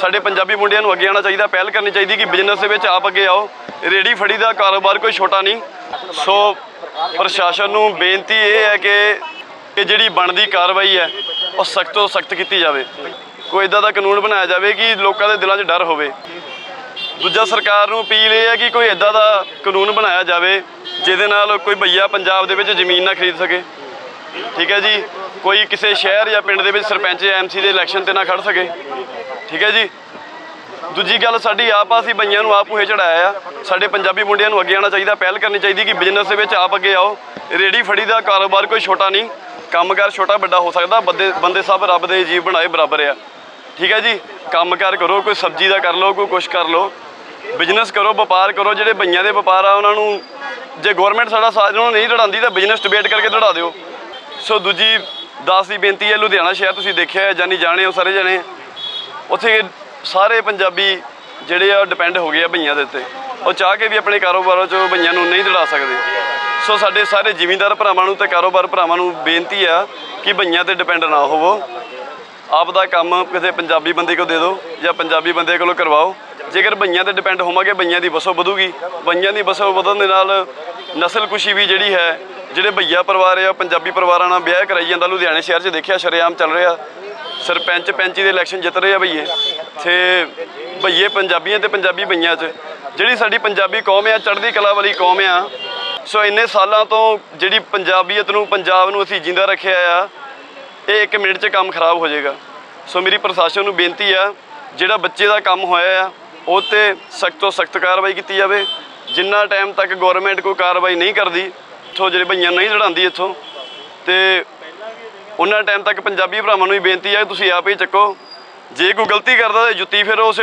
ਸਾਡੇ ਪੰਜਾਬੀ ਮੁੰਡਿਆਂ ਨੂੰ ਅੱਗੇ ਆਉਣਾ ਚਾਹੀਦਾ, ਪਹਿਲ ਕਰਨੀ ਚਾਹੀਦੀ ਕਿ ਬਿਜ਼ਨਸ ਦੇ ਵਿੱਚ ਆਪ ਅੱਗੇ ਆਓ। ਰੇੜੀ ਫੜੀ ਦਾ ਕਾਰੋਬਾਰ ਕੋਈ ਛੋਟਾ ਨਹੀਂ। ਸੋ ਪ੍ਰਸ਼ਾਸਨ ਨੂੰ ਬੇਨਤੀ ਇਹ ਹੈ ਕਿ ਇਹ ਜਿਹੜੀ ਬਣਦੀ ਕਾਰਵਾਈ ਹੈ, ਉਹ ਸਖਤ ਤੋਂ ਸਖਤ ਕੀਤੀ ਜਾਵੇ। ਕੋਈ ਇਦਾਂ ਦਾ ਕਾਨੂੰਨ ਬਣਾਇਆ ਜਾਵੇ ਕਿ ਲੋਕਾਂ ਦੇ ਦਿਲਾਂ 'ਚ ਡਰ ਹੋਵੇ। ਦੂਜਾ ਸਰਕਾਰ ਨੂੰ ਅਪੀਲ ਇਹ ਹੈ ਕਿ ਕੋਈ ਇਦਾਂ ਦਾ ਕਾਨੂੰਨ ਬਣਾਇਆ ਜਾਵੇ, ਜਿਹਦੇ ਨਾਲ ਕੋਈ ਭਈਆ ਪੰਜਾਬ ਦੇ ਵਿੱਚ ਜ਼ਮੀਨ ਨਾ ਖਰੀਦ ਸਕੇ। ਠੀਕ ਹੈ ਜੀ? ਕੋਈ ਕਿਸੇ ਸ਼ਹਿਰ ਜਾਂ ਪਿੰਡ ਦੇ ਵਿੱਚ ਸਰਪੰਚ ਜਾਂ ਐਮਸੀ ਦੇ ਇਲੈਕਸ਼ਨ ਤੇ ਨਾ ਖੜ ਸਕੇ। ਠੀਕ ਹੈ ਜੀ? ਦੂਜੀ ਗੱਲ, ਸਾਡੀ ਆਪ ਆ ਅਸੀਂ ਬਈਆਂ ਨੂੰ ਆਪ ਉਹੇ ਚੜਾਇਆ ਆ। ਸਾਡੇ ਪੰਜਾਬੀ ਮੁੰਡਿਆਂ ਨੂੰ ਅੱਗੇ ਆਉਣਾ ਚਾਹੀਦਾ, ਪਹਿਲ ਕਰਨੀ ਚਾਹੀਦੀ ਕਿ ਬਿਜ਼ਨਸ ਦੇ ਵਿੱਚ ਆਪ ਅੱਗੇ ਆਓ। ਰੇੜੀ ਫੜੀ ਦਾ ਕਾਰੋਬਾਰ ਕੋਈ ਛੋਟਾ ਨਹੀਂ, ਕੰਮਕਾਰ ਛੋਟਾ ਵੱਡਾ ਹੋ ਸਕਦਾ, ਬੰਦੇ ਬੰਦੇ ਸਭ ਰੱਬ ਦੇ ਜੀਵ ਬਣਾਏ ਬਰਾਬਰ ਆ। ਠੀਕ ਹੈ ਜੀ? ਕੰਮਕਾਰ ਕਰੋ, ਕੋਈ ਸਬਜ਼ੀ ਦਾ ਕਰ ਲਓ, ਕੋਈ ਕੁਛ ਕਰ ਲਓ। ਬਿਜ਼ਨਸ ਕਰੋ, ਵਪਾਰ ਕਰੋ, ਜਿਹੜੇ ਬਈਆਂ ਦੇ ਵਪਾਰ ਆ, ਉਹਨਾਂ ਨੂੰ ਜੇ ਗਵਰਨਮੈਂਟ ਸਾਡਾ ਸਾਥ, ਉਹਨਾਂ ਨੂੰ ਨਹੀਂ ਲੜਾਉਂਦੀ ਤਾਂ ਬਿਜ਼ਨਸ ਡਿਬੇਟ ਕਰਕੇ ਲੜਾ ਦਿਓ। ਸੋ ਦੂਜੀ ਦਾਸ ਦੀ ਬੇਨਤੀ ਹੈ, ਲੁਧਿਆਣਾ ਸ਼ਹਿਰ ਤੁਸੀਂ ਦੇਖਿਆ ਹੈ, ਜਾਨੀ ਜਾਣੇ ਹੋ ਸਾਰੇ ਜਣੇ। ਉੱਥੇ ਸਾਰੇ ਪੰਜਾਬੀ ਜਿਹੜੇ ਆ ਡਿਪੈਂਡ ਹੋ ਗਏ ਆ ਭਈਆਂ ਦੇ ਉੱਤੇ। ਉਹ ਚਾਹ ਕੇ ਵੀ ਆਪਣੇ ਕਾਰੋਬਾਰਾਂ 'ਚੋਂ ਭਈਆਂ ਨੂੰ ਨਹੀਂ ਦੜਾ ਸਕਦੇ। ਸੋ ਸਾਡੇ ਸਾਰੇ ਜ਼ਿਮੀਂਦਾਰ ਭਰਾਵਾਂ ਨੂੰ ਤੇ ਕਾਰੋਬਾਰ ਭਰਾਵਾਂ ਨੂੰ ਬੇਨਤੀ ਆ ਕਿ ਭਈਆਂ ਤੇ ਡਿਪੈਂਡ ਨਾ ਹੋਵੋ। ਆਪ ਦਾ ਕੰਮ ਕਿਸੇ ਪੰਜਾਬੀ ਬੰਦੇ ਕੋਲ ਦੇ ਦਿਓ ਜਾਂ ਪੰਜਾਬੀ ਬੰਦੇ ਕੋਲੋਂ ਕਰਵਾਓ। ਜੇਕਰ ਭਈਆਂ ਤੇ ਡਿਪੈਂਡ ਹੋਵਾਂਗੇ, ਭਈਆਂ ਦੀ ਵਸੋਂ ਵਧੂਗੀ। ਭਈਆਂ ਦੀ ਵਸੋਂ ਵਧਣ ਦੇ ਨਾਲ ਨਸਲ ਕੁਸ਼ੀ ਵੀ ਜਿਹੜੀ ਹੈ ਜਿਹੜੇ ਭਈਆ ਪਰਿਵਾਰ ਆ, ਪੰਜਾਬੀ ਪਰਿਵਾਰਾਂ ਨਾਲ ਵਿਆਹ ਕਰਾਈ ਜਾਂਦਾ, ਲੁਧਿਆਣੇ ਸ਼ਹਿਰ 'ਚ ਦੇਖਿਆ ਸ਼ਰੇਆਮ ਚੱਲ ਰਿਹਾ। ਸਰਪੰਚ, ਪੈਂਚੀ ਦੇ ਇਲੈਕਸ਼ਨ ਜਿੱਤ ਰਹੇ ਆ ਭਈਏ। ਤੇ ਭਈਏ ਪੰਜਾਬੀਆਂ ਤੇ ਪੰਜਾਬੀ ਭਈਆਂ 'ਚ। ਜਿਹੜੀ ਸਾਡੀ ਪੰਜਾਬੀ ਕੌਮ ਆ, ਚੜ੍ਹਦੀ ਕਲਾ ਵਾਲੀ ਕੌਮ ਆ। ਸੋ ਇੰਨੇ ਸਾਲਾਂ ਤੋਂ ਜਿਹੜੀ ਪੰਜਾਬੀਅਤ ਨੂੰ, ਪੰਜਾਬ ਨੂੰ ਅਸੀਂ ਜਿੰਦਾ ਰੱਖਿਆ ਆ, ਇਹ 1 ਮਿੰਟ 'ਚ ਕੰਮ ਖਰਾਬ ਹੋ ਜਾਏਗਾ। ਸੋ ਮੇਰੀ ਪ੍ਰਸ਼ਾਸਨ ਨੂੰ ਬੇਨਤੀ ਆ, ਜਿਹੜਾ ਬੱਚੇ ਦਾ ਕੰਮ ਹੋਇਆ ਆ, ਉਹ ਤੇ ਸਖਤ ਤੋਂ ਸਖਤ ਕਾਰਵਾਈ ਕੀਤੀ ਜਾਵੇ। ਜਿੰਨਾ ਟਾਈਮ ਤੱਕ ਗਵਰਨਮੈਂਟ ਕੋਈ ਕਾਰਵਾਈ ਨਹੀਂ ਕਰਦੀ ਇੱਥੋਂ ਜਿਹੜੇ ਭਈਆਂ ਨਹੀਂ ਚੜਾਉਂਦੀ ਇੱਥੋਂ। ਤੇ ਉਹਨਾਂ ਟਾਈਮ ਤੱਕ ਪੰਜਾਬੀ ਭਰਾਵਾਂ ਨੂੰ ਵੀ ਬੇਨਤੀ ਆ ਤੁਸੀਂ ਆਪ ਹੀ ਚੱਕੋ। ਜੇ ਕੋਈ ਗਲਤੀ ਕਰਦਾ ਤਾਂ ਜੁੱਤੀ ਫਿਰ ਉਸੇ